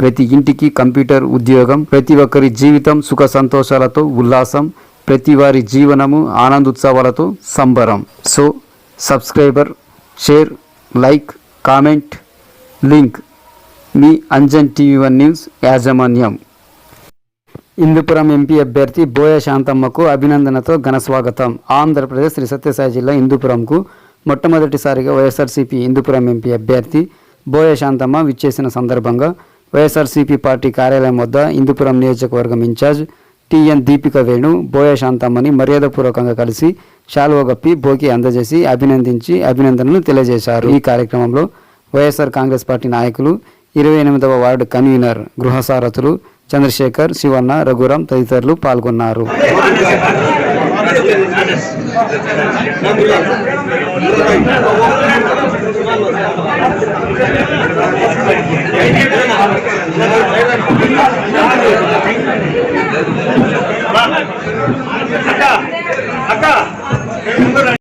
ప్రతి ఇంటికి కంప్యూటర్ ఉద్యోగం ప్రతి ఒక్కరి జీవితం సుఖ సంతోషాలతో ఉల్లాసం ప్రతి వారి జీవనము ఆనందోత్సవాలతో సంబరం. So subscriber share like comment link. మీ అంజన్ టీవీ వన్ న్యూస్ యాజమాన్యం. ఇందుపురం ఎంపీ అభ్యర్థి బోయ శాంతమ్మకు అభినందనతో ఘన స్వాగతం. ఆంధ్రప్రదేశ్ శ్రీ సత్యసాయి జిల్లా ఇందుపురంకు మొట్టమొదటిసారిగా వైఎస్ఆర్సీపీ ఇందుపురం ఎంపీ అభ్యర్థి బోయ శాంతమ్మ విచ్చేసిన సందర్భంగా వైఎస్ఆర్సీపీ పార్టీ కార్యాలయం వద్ద ఇందుపురం నియోజకవర్గం in charge TN Deepika Venu Boya శాంతమ్మని మర్యాదపూర్వకంగా కలిసి శాలువ గప్పి బోకి అందజేసి అభినందించి అభినందనలు తెలియజేశారు. ఈ కార్యక్రమంలో వైఎస్ఆర్ కాంగ్రెస్ పార్టీ నాయకులు ఇరవై ఎనిమిదవ వార్డు కన్వీనర్ గృహసారథులు చంద్రశేఖర్ శివన్న రఘురాం తదితరులు పాల్గొన్నారు. அக்கா அக்கா.